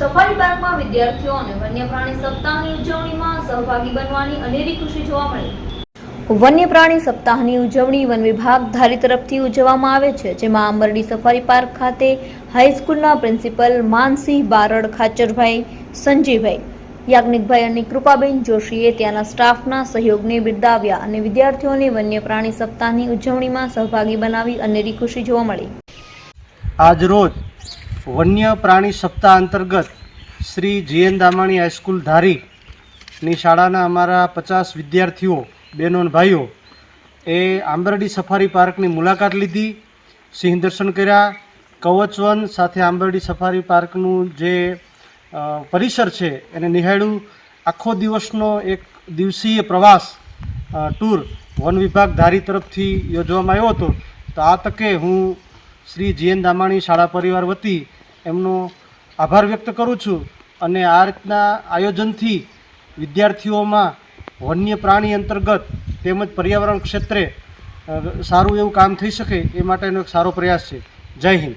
Safari પાર્કમાં વિદ્યાર્થીઓને વન્ય પ્રાણી સપ્તાહની ઉજવણીમાં સહભાગી બનવાની અનેરી ખુશી જોવા મળી. વન્ય પ્રાણી સપ્તાહની ઉજવણી વન વિભાગ ધારી તરફથી ઉજવવામાં આવે છે, જેમાં આંબરડી સફારી પાર્ક ખાતે હાઈસ્કૂલના પ્રિન્સિપલ માનસિંહ બારડ, ખાચરભાઈ સંજયભાઈ યાજ્ઞિકભાઈ અને કૃપાબેન જોશીએ ત્યાંના સ્ટાફના સહયોગને બિરદાવ્યા અને વિદ્યાર્થીઓને વન્ય પ્રાણી સપ્તાહની ઉજવણીમાં સહભાગી બનાવી અનેરી ખુશી જોવા મળી. આજરોજ વન્ય પ્રાણી સપ્તાહ અંતર્ગત શ્રી જીએન દામાણી હાઈસ્કૂલ ધારીની શાળાના અમારા પચાસ વિદ્યાર્થીઓ, બહેનો ભાઈઓ, એ આંબરડી સફારી પાર્કની મુલાકાત લીધી, સિંહ દર્શન કર્યા. કવચવન સાથે આંબરડી સફારી પાર્કનું જે પરિસર છે એને નિહાળ્યું. આખો દિવસનો એક દિવસીય પ્રવાસ ટૂર વન વિભાગ ધારી તરફથી યોજવામાં આવ્યો હતો. તો આ તકે હું શ્રી જીએન દામાણી શાળા પરિવાર વતી એમનો આભાર વ્યક્ત કરું છું અને આ રીતના આયોજનથી વિદ્યાર્થીઓમાં વન્ય પ્રાણી અંતર્ગત તેમજ પર્યાવરણ ક્ષેત્રે સારું એવું કામ થઈ શકે એ માટેનો એક સારો પ્રયાસ છે. જય હિન્દ.